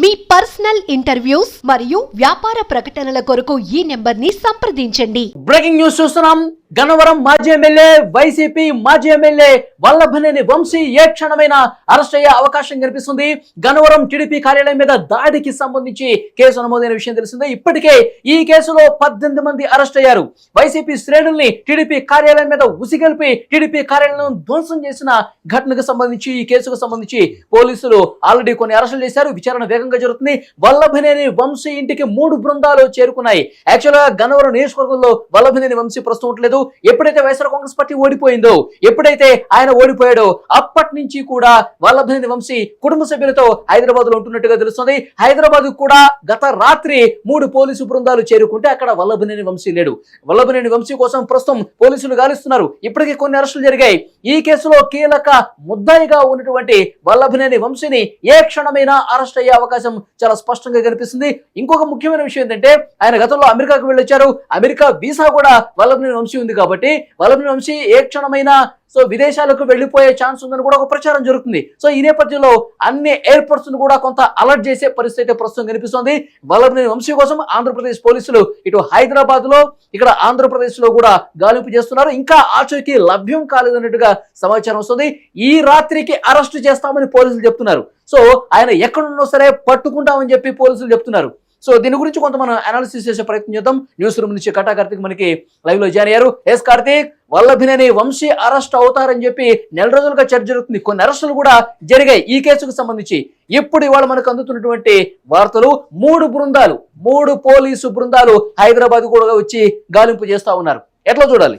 మీ personal interviews మరియు వ్యాపార ప్రకటనల కొరకు ఈ నెంబర్ని సంప్రదించండి. బ్రేకింగ్ న్యూస్ చూస్తున్నాం. గన్నవరం మాజీ ఎమ్మెల్యే వైసీపీ మాజీ ఎమ్మెల్యే వల్లభనేని వంశీ ఏ క్షణమైన అరెస్ట్ అయ్యే అవకాశం కనిపిస్తుంది గన్నవరం టీడీపీ కార్యాలయం మీద దాడికి సంబంధించి కేసు నమోదైన విషయం తెలిసిందే. ఇప్పటికే ఈ కేసులో పద్దెనిమిది మంది అరెస్ట్ అయ్యారు. వైసీపీ శ్రేణుల్ని టీడీపీ కార్యాలయం మీద ఉసిగలిపి టీడీపీ కార్యాలయం ధ్వంసం చేసిన ఘటనకు సంబంధించి ఈ కేసుకు సంబంధించి పోలీసులు ఆల్రెడీ కొన్ని అరెస్టులు చేశారు. విచారణ వేగంగా జరుగుతుంది. వల్లభనేని వంశీ ఇంటికి మూడు బృందాలు చేరుకున్నాయి. యాక్చువల్గా గన్నవరం నియోజకవర్గంలో వల్లభనేని వంశీ ప్రస్తుతం ఉండలేదు ఎప్పుడైతే వైఎస్ఆర్ కాంగ్రెస్ పార్టీ ఓడిపోయిందో ఎప్పుడైతే ఆయన ఓడిపోయాడో అప్పటి నుంచి కూడా వల్లభనేని వంశీ కుటుంబ సభ్యులతో హైదరాబాద్లో ఉంటున్నట్టుగా తెలుస్తుంది. హైదరాబాద్ కూడా గత రాత్రి మూడు పోలీసు బృందాలు చేరుకుంటే అక్కడ వల్లభనేని వంశీ లేడు. వల్లభనేని వంశీ కోసం ప్రస్తుతం పోలీసులు గాలిస్తున్నారు. ఇప్పటికే కొన్ని అరెస్టులు జరిగాయి. ఈ కేసులో కీలక ముద్దాయిగా ఉన్నటువంటి వల్లభనేని వంశీని ఏ క్షణమైనా అరెస్ట్ అయ్యే అవకాశం చాలా స్పష్టంగా కనిపిస్తుంది. ఇంకొక ముఖ్యమైన విషయం ఏంటంటే ఆయన గతంలో అమెరికాకు వెళ్ళొచ్చారు. అమెరికా వీసా కూడా వల్లభనేని వంశీ ఉంది కాబట్టి వల్లభనేని వంశీ ఏ క్షణమైనా సో విదేశాలకు వెళ్ళిపోయే ఛాన్స్ ఉందని కూడా ఒక ప్రచారం జరుగుతుంది. సో ఈ నేపథ్యంలో అన్ని ఎయిర్పోర్ట్స్ను కూడా కొంత అలర్ట్ చేసే పరిస్థితి ప్రస్తుతం కనిపిస్తోంది. వల్లభనేని వంశీ కోసం ఆంధ్రప్రదేశ్ పోలీసులు ఇటు హైదరాబాద్లో ఇక్కడ ఆంధ్రప్రదేశ్లో కూడా గాలింపు చేస్తున్నారు. ఇంకా ఆచూకీ లభ్యం కాలేదన్నట్టుగా సమాచారం వస్తుంది. ఈ రాత్రికి అరెస్ట్ చేస్తామని పోలీసులు చెప్తున్నారు. సో ఆయన ఎక్కడున్నా సరే పట్టుకుంటామని చెప్పి పోలీసులు చెప్తున్నారు. సో దీని గురించి కొంత మనం అనాలిసిస్ చేసే ప్రయత్నం చేద్దాం. న్యూస్ రూమ్ నుంచి కటా కార్తీక్ మనకి లైవ్లో జాయిన్ అయ్యారు. ఎస్ కార్తీక్. వల్లభినేని వంశీ అరెస్ట్ అవుతారని చెప్పి నెల రోజులుగా చర్చ జరుగుతుంది. కొన్ని అరెస్టులు కూడా జరిగాయి. ఈ కేసుకు సంబంధించి ఇప్పుడు ఇవాళ మనకు అందుతున్నటువంటి వార్తలు మూడు బృందాలు మూడు పోలీసు బృందాలు హైదరాబాద్ కూడా వచ్చి గాలింపు చేస్తా ఉన్నారు. ఎట్లా చూడాలి?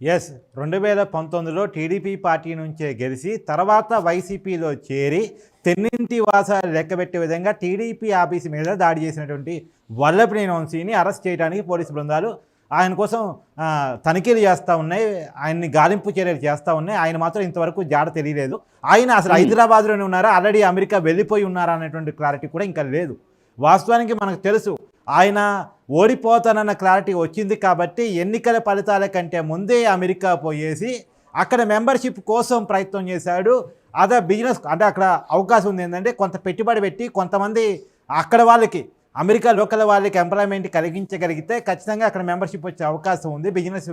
ఎస్ రెండు వేల పంతొమ్మిదిలో టీడీపీ పార్టీ నుంచే గెలిచి తర్వాత వైసీపీలో చేరి తెన్నింటి వాసాలు లెక్కబెట్టే విధంగా టీడీపీ ఆఫీస్ మీద దాడి చేసినటువంటి వల్లభనేని వంశీని అరెస్ట్ చేయడానికి పోలీసు బృందాలు ఆయన కోసం తనిఖీలు చేస్తూ ఉన్నాయి. ఆయన్ని గాలింపు చర్యలు చేస్తూ ఉన్నాయి. ఆయన మాత్రం ఇంతవరకు జాడ తెలియలేదు. ఆయన అసలు హైదరాబాద్లోనే ఉన్నారా? ఆల్రెడీ అమెరికా వెళ్ళిపోయి ఉన్నారా? అనేటువంటి క్లారిటీ కూడా ఇంకా లేదు. వాస్తవానికి మనకు తెలుసు ఆయన ఓడిపోతానన్న క్లారిటీ వచ్చింది కాబట్టి ఎన్నికల ఫలితాల కంటే ముందే అమెరికా పోయేసి అక్కడ మెంబర్షిప్ కోసం ప్రయత్నం చేశాడు. అదే బిజినెస్ అంటే అక్కడ అవకాశం ఉంది ఏంటంటే కొంత పెట్టుబడి పెట్టి కొంతమంది అక్కడ వాళ్ళకి అమెరికా లోకల్ వాళ్ళకి ఎంప్లాయ్మెంట్ కలిగించగలిగితే ఖచ్చితంగా అక్కడ మెంబర్షిప్ వచ్చే అవకాశం ఉంది బిజినెస్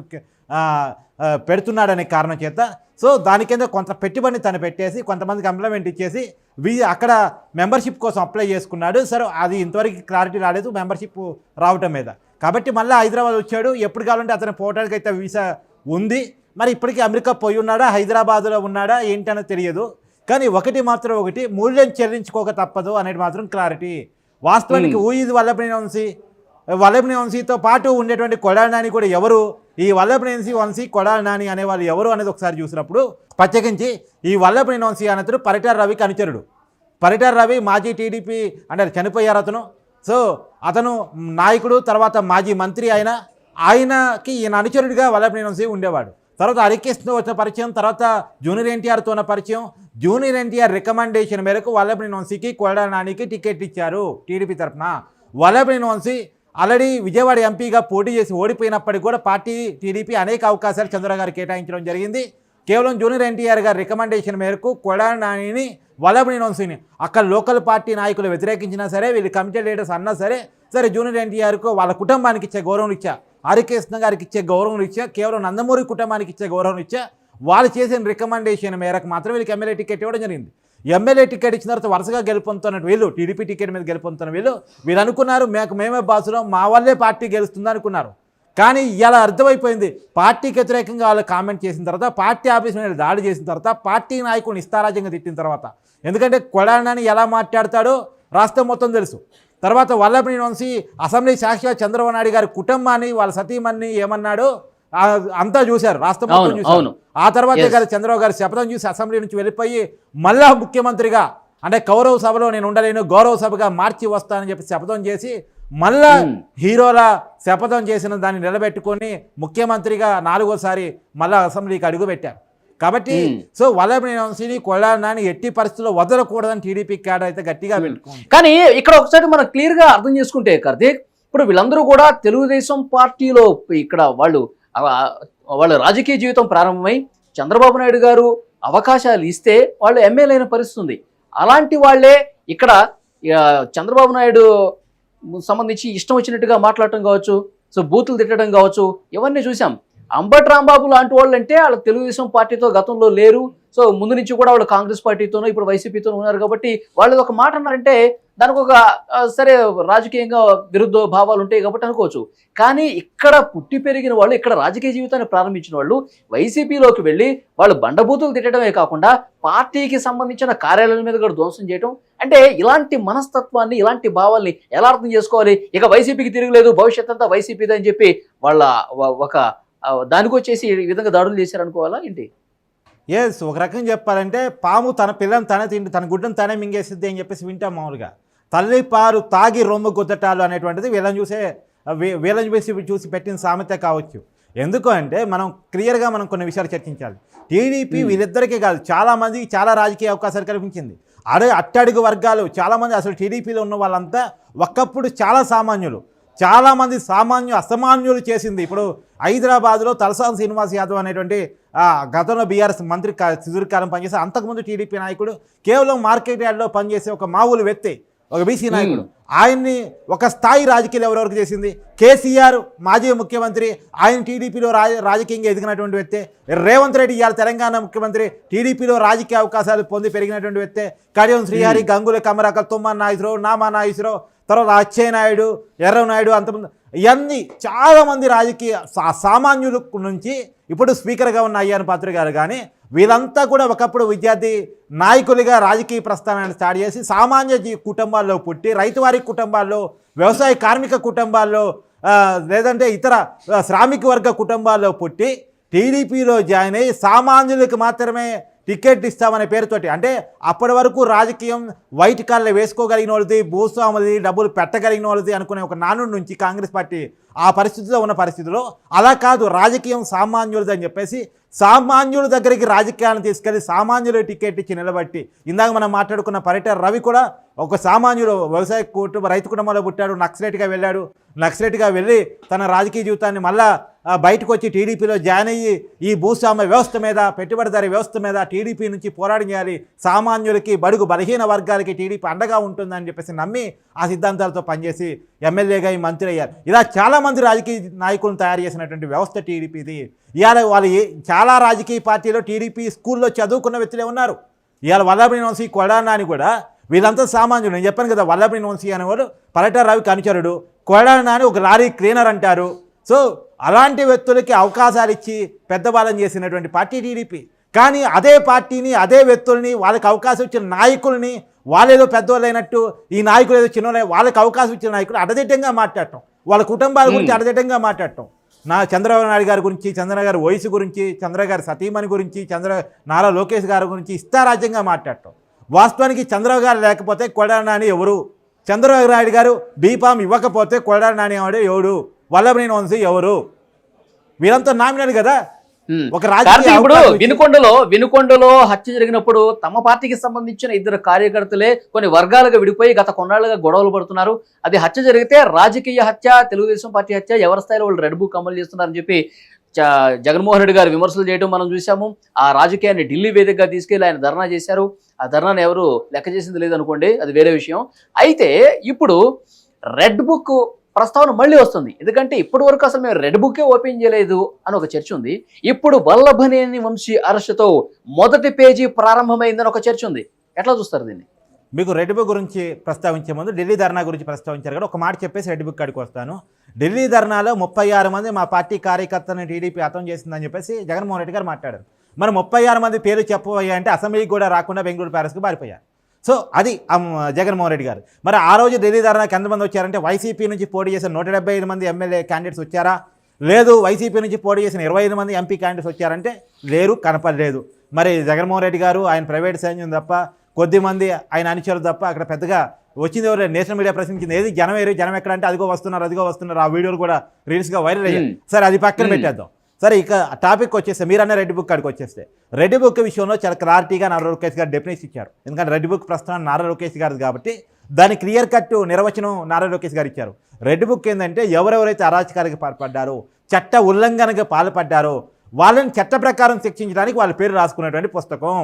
పెడుతున్నాడనే కారణం చేత. సో దాని కింద కొంత పెట్టుబడిని తను పెట్టేసి కొంతమందికి ఎంప్లాయ్మెంట్ ఇచ్చేసి వీ అక్కడ మెంబర్షిప్ కోసం అప్లై చేసుకున్నాడు. సరే అది ఇంతవరకు క్లారిటీ రాలేదు మెంబర్షిప్ రావటం మీద. కాబట్టి మళ్ళీ హైదరాబాద్ వచ్చాడు. ఎప్పుడు కావాలంటే అతను పోవడానికి అయితే వీసా ఉంది. మరి ఇప్పటికీ అమెరికా పోయి ఉన్నాడా? హైదరాబాద్లో ఉన్నాడా? ఏంటనో తెలియదు. కానీ ఒకటి మాత్రం ఒకటి మూల్యం చెల్లించుకోక తప్పదు అనేది మాత్రం క్లారిటీ వాస్తవానికి ఊ ఇది వల్లభనేని వంశీ వల్లభనేని వంశీతో పాటు ఉండేటువంటి కొడాలి నాని కూడా ఎవరు? ఈ వల్లభనేని వంశీ కొడాలి నాని అనేవాళ్ళు ఎవరు అనేది ఒకసారి చూసినప్పుడు ప్రత్యేకించి ఈ వల్లభనేని వంశీ అనంతరు పరిటార రవికి అనుచరుడు పరిటార రవి మాజీ టీడీపీ అంటే చనిపోయారు అతను. సో అతను నాయకుడు తర్వాత మాజీ మంత్రి ఆయన ఆయనకి ఈయన అనుచరుడిగా వల్లభనేని వంశీ ఉండేవాడు. తర్వాత హరికృష్ణ వచ్చిన పరిచయం తర్వాత జూనియర్ ఎన్టీఆర్తో ఉన్న పరిచయం. జూనియర్ ఎన్టీఆర్ రికమెండేషన్ మేరకు వల్లభనేని వంశీకి కోడా నానికి టికెట్ ఇచ్చారు టీడీపీ తరఫున. వల్లభనేని వంశీ ఆల్రెడీ విజయవాడ ఎంపీగా పోటీ చేసి ఓడిపోయినప్పటికీ కూడా పార్టీ టీడీపీ అనేక అవకాశాలు చంద్ర గారు కేటాయించడం జరిగింది. కేవలం జూనియర్ ఎన్టీఆర్ గారి రికమెండేషన్ మేరకు కొడా నానిని వల్లభనేని వంశీని అక్కడ లోకల్ పార్టీ నాయకులు వ్యతిరేకించినా సరే వీళ్ళు కమిటెడ్ లీడర్స్ అన్నా సరే సరే జూనియర్ ఎన్టీఆర్కు వాళ్ళ కుటుంబానికి ఇచ్చే గౌరవం ఇచ్చా హరికృష్ణ గారికి ఇచ్చే గౌరవం ఇచ్చా కేవలం నందమూరి కుటుంబానికి ఇచ్చే గౌరవం ఇచ్చా వాళ్ళు చేసిన రికమెండేషన్ మేరకు మాత్రం వీళ్ళకి ఎమ్మెల్యే టికెట్ ఇవ్వడం జరిగింది. ఎమ్మెల్యే టికెట్ ఇచ్చిన తర్వాత వరుసగా గెలుపొందుతున్న వీళ్ళు టీడీపీ టికెట్ మీద గెలుపొందుతున్న వీళ్ళు వీళ్ళు అనుకున్నారు మేకు మేమే బాసులో మా వల్లే పార్టీ గెలుస్తుంది అనుకున్నారు. కానీ ఇలా అర్థమైపోయింది. పార్టీకి వ్యతిరేకంగా వాళ్ళు కామెంట్ చేసిన తర్వాత పార్టీ ఆఫీస్ మీద దాడి చేసిన తర్వాత పార్టీ నాయకుడిని ఇస్తారాజ్యంగా తిట్టిన తర్వాత. ఎందుకంటే కొడాలని ఎలా మాట్లాడతాడో రాష్ట్రం మొత్తం తెలుసు. తర్వాత వల్లభనేని వంశీ అసెంబ్లీ సాక్షిగా చంద్రబాబు నాయుడు గారి కుటుంబాన్ని వాళ్ళ సతీమణ్ణి ఏమన్నాడో అంతా చూశారు రాష్ట్రం మొత్తం చూశారు. ఆ తర్వాత. గారు చంద్రబాబు గారి శపథం చూసి అసెంబ్లీ నుంచి వెళ్ళిపోయి మళ్ళా ముఖ్యమంత్రిగా అంటే కౌరవ సభలో నేను ఉండలేను గౌరవ సభగా మార్చి వస్తానని చెప్పి శపథం చేసి మళ్ళా Hmm. హీరోల శపథం చేసిన దాన్ని నిలబెట్టుకొని ముఖ్యమంత్రిగా నాలుగోసారి మళ్ళా అసెంబ్లీకి అడుగుపెట్టారు కాబట్టి. సో వల్లభనేని వంశీని కొల్లాలని ఎట్టి పరిస్థితుల్లో వదలకూడదని టీడీపీ క్యాడర్ అయితే గట్టిగా కానీ ఇక్కడ ఒకసారి మనం క్లియర్గా అర్థం చేసుకుంటే కార్తీక్ ఇప్పుడు వీళ్ళందరూ కూడా తెలుగుదేశం పార్టీలో ఇక్కడ వాళ్ళు వాళ్ళ రాజకీయ జీవితం ప్రారంభమై చంద్రబాబు నాయుడు గారు అవకాశాలు ఇస్తే వాళ్ళు ఎమ్మెల్యే అయిన పరిస్థితి ఉంది. అలాంటి వాళ్ళే ఇక్కడ ఇక చంద్రబాబు నాయుడు సంబంధించి ఇష్టం వచ్చినట్టుగా మాట్లాడటం కావచ్చు సో బూతులు తిట్టడం కావచ్చు ఇవన్నీ చూసాం. అంబట్ రాంబాబు లాంటి వాళ్ళు అంటే వాళ్ళు తెలుగుదేశం పార్టీతో గతంలో లేరు. సో ముందు నుంచి కూడా వాళ్ళు కాంగ్రెస్ పార్టీతోనూ ఇప్పుడు వైసీపీతోనూ ఉన్నారు కాబట్టి వాళ్ళు ఒక మాట అన్నారంటే దానికి ఒక సరే రాజకీయంగా విరుద్ధ భావాలు ఉంటాయి కాబట్టి అనుకోవచ్చు. కానీ ఇక్కడ పుట్టి పెరిగిన వాళ్ళు ఇక్కడ రాజకీయ జీవితాన్ని ప్రారంభించిన వాళ్ళు వైసీపీలోకి వెళ్ళి వాళ్ళు బండబూతులు తిట్టడమే కాకుండా పార్టీకి సంబంధించిన కార్యాలయాల మీద కూడా ధ్వంసం చేయడం అంటే ఇలాంటి మనస్తత్వాన్ని ఇలాంటి భావాల్ని ఎలా అర్థం చేసుకోవాలి? ఇక వైసీపీకి తిరగలేదు భవిష్యత్ అంతా వైసీపీదే అని చెప్పి వాళ్ళ ఒక దానికి వచ్చేసి ఈ విధంగా దాడులు చేశారనుకోవాలా ఏంటి? ఎస్ ఒక రకం చెప్పాలంటే పాము తన పిల్లని తనే తిండి తన గుడ్డను తనే మింగేసిద్ది అని చెప్పేసి వింటాం మామూలుగా. తల్లి పారు తాగి రొమ్ము గుద్దటాలు అనేటువంటిది వీళ్ళని చూసే వీళ్ళని చూసి చూసి పెట్టిన సామెత కావచ్చు. ఎందుకు అంటే మనం క్లియర్గా మనం కొన్ని విషయాలు చర్చించాలి. టీడీపీ. వీళ్ళిద్దరికీ కాదు చాలామంది చాలా రాజకీయ అవకాశాలు కల్పించింది. అడే అట్టడుగు వర్గాలు చాలామంది అసలు టీడీపీలో ఉన్న వాళ్ళంతా ఒకప్పుడు చాలా సామాన్యులు. చాలామంది సామాన్యు అసామాన్యులు చేసింది. ఇప్పుడు హైదరాబాద్లో తలసాని శ్రీనివాస్ యాదవ్ అనేటువంటి ఆ, గతంలో బీఆర్ఎస్ మంత్రి సుదీర్ఘకాలం పనిచేసే అంతకుముందు టీడీపీ నాయకుడు కేవలం మార్కెట్ యార్డ్లో పనిచేసే ఒక మామూలు వ్యక్తి ఒక బీసీ నాయకుడు. ఆయన్ని ఒక స్థాయి రాజకీయాలు ఎవరెవరికి చేసింది? కేసీఆర్ మాజీ ముఖ్యమంత్రి ఆయన టీడీపీలో రాజ రాజకీయంగా ఎదిగినటువంటి వ్యక్తి రేవంత్ రెడ్డి ఇవాళ తెలంగాణ ముఖ్యమంత్రి టీడీపీలో రాజకీయ అవకాశాలు పొంది పెరిగినటువంటి వ్యక్తి కడియం శ్రీహరి గంగుల కమరాకర్ తుమ్మ నాగేశ్వరరావు నామా నాగేశ్వరరావు తర్వాత అచ్చయ్య నాయుడు ఎర్రవ నాయుడు అంతమంది ఇవన్నీ చాలామంది రాజకీయ సా- సామాన్యుల నుంచి ఇప్పుడు స్పీకర్గా ఉన్న అయ్యాను పాత్ర గారు కానీ వీళ్ళంతా కూడా ఒకప్పుడు విద్యార్థి నాయకులుగా రాజకీయ ప్రస్థానాన్ని స్టార్ట్ చేసి సామాన్య కుటుంబాల్లో పుట్టి రైతువారి కుటుంబాల్లో వ్యవసాయ కార్మిక కుటుంబాల్లో లేదంటే ఇతర శ్రామిక వర్గ కుటుంబాల్లో పుట్టి టీడీపీలో జాయిన్ అయ్యి సామాన్యులకు మాత్రమే టికెట్ ఇస్తామనే పేరుతోటి అంటే అప్పటి వరకు రాజకీయం వైట్ కాళ్ళ వేసుకోగలిగిన వాళ్ళది భూస్వాములది డబ్బులు పెట్టగలిగిన వాళ్ళది అనుకునే ఒక నానుడి నుంచి కాంగ్రెస్ పార్టీ ఆ పరిస్థితిలో ఉన్న పరిస్థితిలో అలా కాదు రాజకీయం సామాన్యులది అని చెప్పేసి సామాన్యుల దగ్గరికి రాజకీయాలను తీసుకెళ్ళి సామాన్యుల టికెట్ ఇచ్చి నిలబట్టి ఇందాక మనం మాట్లాడుకున్న పర్యటన రవి కూడా ఒక సామాన్యుడు వ్యవసాయ కుటుంబ రైతు కుటుంబంలో పుట్టాడు నక్సలైట్గా వెళ్ళాడు నక్సలైట్గా వెళ్ళి తన రాజకీయ జీవితాన్ని మళ్ళా బయటకు వచ్చి టీడీపీలో జాయిన్ అయ్యి ఈ భూస్వామ్య వ్యవస్థ మీద పెట్టుబడిదారి వ్యవస్థ మీద టీడీపీ నుంచి పోరాటం చేయాలి. సామాన్యులకి బడుగు బలహీన వర్గాలకి టీడీపీ అండగా ఉంటుందని చెప్పేసి నమ్మి ఆ సిద్ధాంతాలతో పనిచేసి ఎమ్మెల్యేగా ఈ మంత్రి అయ్యారు ఇలా చాలామంది రాజకీయ నాయకులను తయారు చేసినటువంటి వ్యవస్థ టీడీపీది. ఇవాళ వాళ్ళు చాలా రాజకీయ పార్టీలో టీడీపీ స్కూల్లో చదువుకున్న వ్యక్తులే ఉన్నారు. ఇవాళ వల్లభని వంశీ కొడానాని కూడా వీళ్ళంతా సామాన్యుడు నేను చెప్పాను కదా వల్లభని వంశీ అనేవాడు పర్యటన అనుచరుడు కొడానాని ఒక లారీ క్లీనర్ అంటారు. సో అలాంటి వ్యక్తులకి అవకాశాలు ఇచ్చి పెద్దవాళ్ళని చేసినటువంటి పార్టీ టీడీపీ. కానీ అదే పార్టీని అదే వ్యక్తుల్ని వాళ్ళకి అవకాశం ఇచ్చిన నాయకుల్ని వాళ్ళేదో పెద్దవాళ్ళు అయినట్టు ఈ నాయకులు ఏదో చిన్న వాళ్ళకి అవకాశం ఇచ్చిన నాయకులు అడదిడ్డంగా మాట్లాడటం. వాళ్ళ కుటుంబాల గురించి అడదిడ్డంగా మాట్లాడటం. నా చంద్రబాబు నాయుడు గారి గురించి చంద్ర గారి వయసు గురించి చంద్ర గారి సతీమణి గురించి చంద్ర నారా లోకేష్ గారి గురించి ఇష్టారాజ్యంగా మాట్లాడటం. వాస్తవానికి చంద్రబాబు గారు లేకపోతే కొడాలి నాని ఎవరు? చంద్రబాబు నాయుడు గారు బీఫామ్ ఇవ్వకపోతే కొడాలి నాని వాడు ఎవడు? వల్లభనేని వంశీ ఎవరు? వీరంతా నామినాడు కదా. ఒక రాజకీయ ఇప్పుడు వినుకొండలో వినుకొండలో హత్య జరిగినప్పుడు తమ పార్టీకి సంబంధించిన ఇద్దరు కార్యకర్తలే కొన్ని వర్గాలుగా విడిపోయి గత కొన్నాళ్ళుగా గొడవలు పడుతున్నారు. అది హత్య జరిగితే రాజకీయ హత్య తెలుగుదేశం పార్టీ హత్య ఎవరి స్థాయిలో వాళ్ళు రెడ్ బుక్ అమలు చేస్తున్నారని చెప్పి జగన్మోహన్ రెడ్డి గారు విమర్శలు చేయడం మనం చూసాము ఆ రాజకీయాన్ని ఢిల్లీ వేదికగా తీసుకెళ్ళి ఆయన ధర్నా చేశారు. ఆ ధర్నాను ఎవరు లెక్క చేసింది లేదనుకోండి అది వేరే విషయం. అయితే ఇప్పుడు రెడ్ బుక్ ప్రస్తావన మళ్ళీ వస్తుంది. ఎందుకంటే ఇప్పటి వరకు అసలు మేము రెడ్ బుక్కే ఓపెన్ చేయలేదు అని ఒక చర్చ ఉంది. ఇప్పుడు వల్లభనేని వంశీ అరెస్టుతో మొదటి పేజీ ప్రారంభమైందని ఒక చర్చ ఉంది. ఎట్లా చూస్తారు దీన్ని? మీకు రెడ్ బుక్ గురించి ప్రస్తావించే ముందు ఢిల్లీ ధర్నా గురించి ప్రస్తావించారు కదా ఒక మాట చెప్పేసి రెడ్ బుక్ కాడికి వస్తాను. ఢిల్లీ ధర్నాలో ముప్పై ఆరు మంది మా పార్టీ కార్యకర్తలను టీడీపీ అర్థం చేసిందని చెప్పేసి జగన్మోహన్ రెడ్డి గారు మాట్లాడారు. మరి ముప్పై ఆరు మంది పేరు చెప్పబోయా అంటే అసెంబ్లీకి కూడా రాకుండా బెంగళూరు ప్యారెస్కి పారిపోయారు. సో అది జగన్మోహన్ రెడ్డి గారు. మరి ఆ రోజు ఢిల్లీ ధర్నాకి ఎంతమంది వచ్చారంటే వైసీపీ నుంచి పోటీ చేసిన నూట డెబ్బై ఐదు మంది ఎమ్మెల్యే క్యాండిడేట్స్ వచ్చారా? లేదు వైసీపీ నుంచి పోటీ చేసిన ఇరవై ఐదు మంది ఎంపీ క్యాండిడేట్స్ వచ్చారంటే లేరు కనపడలేదు. మరి జగన్మోహన్ రెడ్డి గారు ఆయన ప్రైవేట్ సైన్యం తప్ప కొద్ది మంది ఆయన అనుచరులు తప్ప అక్కడ పెద్దగా వచ్చింది ఎవరు నేషనల్ మీడియా ప్రశ్నించింది ఏది జనం ఏరు జనం ఎక్కడ అంటే అదిగో వస్తున్నారు అదిగో వస్తున్నారు. ఆ వీడియోలు కూడా రీల్స్గా వైరల్ అయ్యాయి. సరే అది పక్కన. పెట్టేద్దాం. సరే ఇక టాపిక్ వచ్చేస్తే మీరన్న రెడ్ బుక్ కాడికి వచ్చేస్తే. రెడ్ బుక్ విషయంలో చాలా క్లారిటీగా నారా లోకేష్ గారు డెఫినేషన్ ఇచ్చారు. ఎందుకంటే రెడ్ బుక్ ప్రస్తుతం నారా లోకేష్ గారు కాబట్టి దాని క్లియర్ కట్ నిర్వచనం నారా లోకేష్ గారు ఇచ్చారు. రెడ్ బుక్ ఏంటంటే ఎవరెవరైతే అరాచకాలకు పాల్పడ్డారో చట్ట ఉల్లంఘనకు పాల్పడ్డారో వాళ్ళని చట్ట ప్రకారం శిక్షించడానికి వాళ్ళ పేరు రాసుకున్నటువంటి పుస్తకం.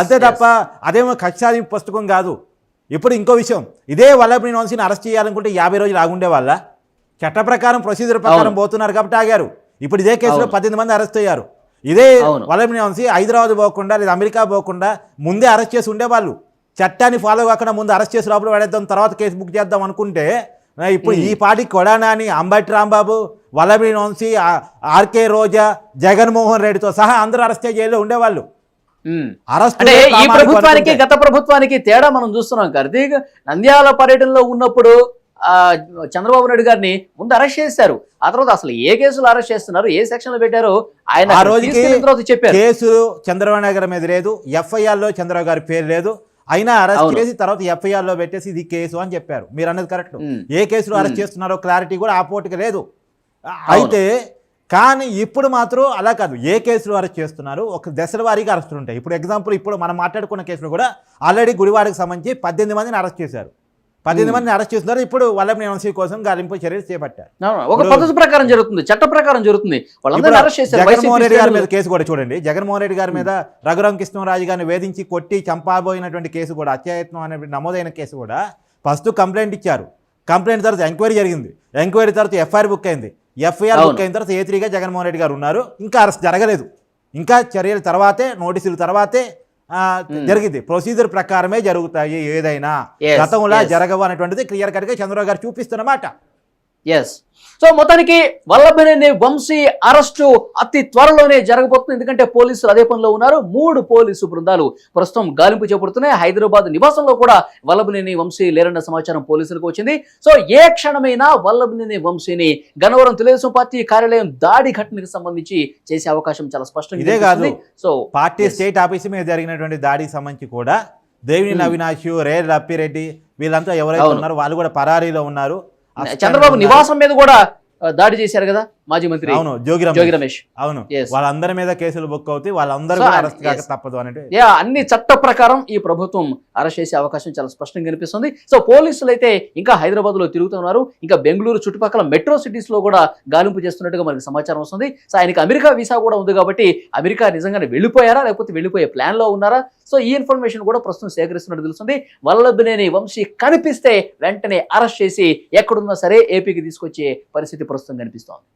అంతే. తప్ప అదేమో కక్షాది పుస్తకం కాదు. ఇప్పుడు ఇంకో విషయం ఇదే వల్లభనేని వంశీని అరెస్ట్ చేయాలనుకుంటే యాభై రోజులు ఆగుండే వాళ్ళ చట్ట ప్రకారం ప్రొసీజర్ ప్రకారం. పోతున్నారు కాబట్టి ఆగారు. ఇప్పుడు ఇదే కేసులో. పద్దెనిమిది మంది అరెస్ట్ అయ్యారు. ఇదే అవును. వల్లభనేని వంశీ హైదరాబాద్ పోకుండా లేదా అమెరికా పోకుండా ముందే అరెస్ట్ చేసి ఉండేవాళ్ళు. చట్టాన్ని ఫాలో కాకుండా ముందు అరెస్ట్ చేసి లోపల పడేద్దాం తర్వాత కేసు బుక్ చేద్దాం అనుకుంటే ఇప్పుడు ఈ పార్టీ కొడానాని అంబటి రాంబాబు వల్లభనేని వంశీ ఆ- ఆర్కే రోజా జగన్మోహన్ రెడ్డితో సహా అందరూ అరెస్ట్ జైల్లో ఉండేవాళ్ళు. అంటే ఈ ప్రభుత్వానికి గత ప్రభుత్వానికి తేడా మనం చూస్తున్నాం కార్తీక్. నంద్యాల పర్యటనలో ఉన్నప్పుడు చంద్రబాబు నాయుడు గారిని ముందు అరెస్ట్ చేశారు. ఆ తర్వాత అసలు ఏ కేసులు అరెస్ట్ చేస్తున్నారు ఏ సెక్షన్లో పెట్టారు ఆయన ఆ తర్వాత చెప్పారు. కేసు చంద్రబాబు నాయుడు గారి మీద లేదు ఎఫ్ఐఆర్లో చంద్రబాబు గారి పేరు లేదు. అయినా అరెస్ట్. చేసి తర్వాత ఎఫ్ఐఆర్లో పెట్టేసి ఇది కేసు అని చెప్పారు. మీరు అన్నది కరెక్ట్. ఏ కేసులో అరెస్ట్. చేస్తున్నారో క్లారిటీ కూడా ఆ పోటీకి లేదు. అయితే కానీ ఇప్పుడు మాత్రం అలా కాదు. ఏ కేసులో అరెస్ట్ చేస్తున్నారు ఒక దశల వారీగా అరెస్టులు ఉంటాయి. ఇప్పుడు ఎగ్జాంపుల్ ఇప్పుడు మనం మాట్లాడుకున్న కేసులో కూడా ఆల్రెడీ గుడివాడకి సంబంధించి పద్దెనిమిది మందిని అరెస్ట్ చేశారు. పద్దెనిమిది ఉమ్. మందిని అరెస్ట్ చేస్తున్నారు. ఇప్పుడు వంశీ కోసం గాలింపు చర్యలు చేపట్టారు. ఒక పద్ధతి ప్రకారం జరుగుతుంది. చట్ట ప్రకారం జరుగుతుంది. జగన్మోహన్ రెడ్డి గారి మీద. కేసు కూడా చూడండి. జగన్మోహన్ రెడ్డి గారి మీద రఘురామ కృష్ణరాజు గారిని వేధించి కొట్టి చంపబోయినటువంటి కేసు కూడా అత్యాయత్నం అనే నమోదైన కేసు కూడా ఫస్ట్ కంప్లైంట్ ఇచ్చారు. కంప్లైంట్ తర్వాత ఎంక్వైరీ జరిగింది. ఎంక్వైరీ తర్వాత ఎఫ్ఐఆర్ బుక్ అయింది. ఎఫ్ఐఆర్. బుక్ అయిన తర్వాత ఏ త్రీగా జగన్మోహన్ రెడ్డి గారు ఉన్నారు. ఇంకా అరెస్ట్ జరగలేదు. ఇంకా చర్యల తర్వాతే నోటీసుల తర్వాతే Hmm. జరిగింది. ప్రొసీజర్ ప్రకారమే జరుగుతాయి ఏదైనా. గతంలో. జరగవు అనేటువంటిది క్లియర్ కట్గా చంద్రబాబు గారు చూపిస్తున్నమాట ఎస్ సో మొత్తానికి వల్లభనేని వంశీ అరెస్టు అతి త్వరలోనే జరగబోతుంది ఎందుకంటే పోలీసులు అదే పనిలో ఉన్నారు మూడు పోలీసు బృందాలు ప్రస్తుతం గాలింపు చేపడుతున్నాయి హైదరాబాద్ నివాసంలో కూడా వల్లభనేని వంశీ లేరన్న సమాచారం పోలీసులకు వచ్చింది సో ఏ క్షణమైనా వల్లభనేని వంశీని గన్నవరం తెలుగుదేశం పార్టీ కార్యాలయం దాడి ఘటనకు సంబంధించి చేసే అవకాశం చాలా స్పష్టంగా ఇదే కనిపిస్తుంది. So party. స్టేట్ ఆఫీస్ మీద జరిగినటువంటి దాడికి సంబంధించి కూడా దేవిని Hmm. అవినాష్ రే రప్పిరెడ్డి వీళ్ళంతా ఎవరైతే. ఉన్నారో వాళ్ళు కూడా పరారీలో ఉన్నారు చంద్రబాబు. నివాసం మీద కూడా దాడి చేశారు కదా మాజీ మంత్రి అవును జోగి జోగి రమేష్. అవును. వాళ్ళందరి మీద కేసులు బుక్ అవుతాయి వాళ్ళందరూ అరెస్ట్ కాక. తప్పదు అనేది యా అన్ని చట్ట ప్రకారం ఈ ప్రభుత్వం అరెస్ట్ చేసే అవకాశం చాలా స్పష్టంగా కనిపిస్తుంది. సో పోలీసులు అయితే ఇంకా హైదరాబాద్లో తిరుగుతున్నారు ఇంకా బెంగళూరు చుట్టుపక్కల మెట్రో సిటీస్లో కూడా గాలింపు చేస్తున్నట్టుగా మనకి సమాచారం వస్తుంది. సో ఆయనకి అమెరికా వీసా కూడా ఉంది కాబట్టి అమెరికా నిజంగానే వెళ్ళిపోయారా? లేకపోతే వెళ్ళిపోయే ప్లాన్లో ఉన్నారా? సో ఈ ఇన్ఫర్మేషన్ కూడా ప్రస్తుతం సేకరిస్తున్నట్టు తెలుస్తుంది. వల్లభనేని వంశీ కనిపిస్తే వెంటనే అరెస్ట్ చేసి ఎక్కడున్నా సరే ఏపీకి తీసుకొచ్చే పరిస్థితి ప్రస్తుతం కనిపిస్తోంది.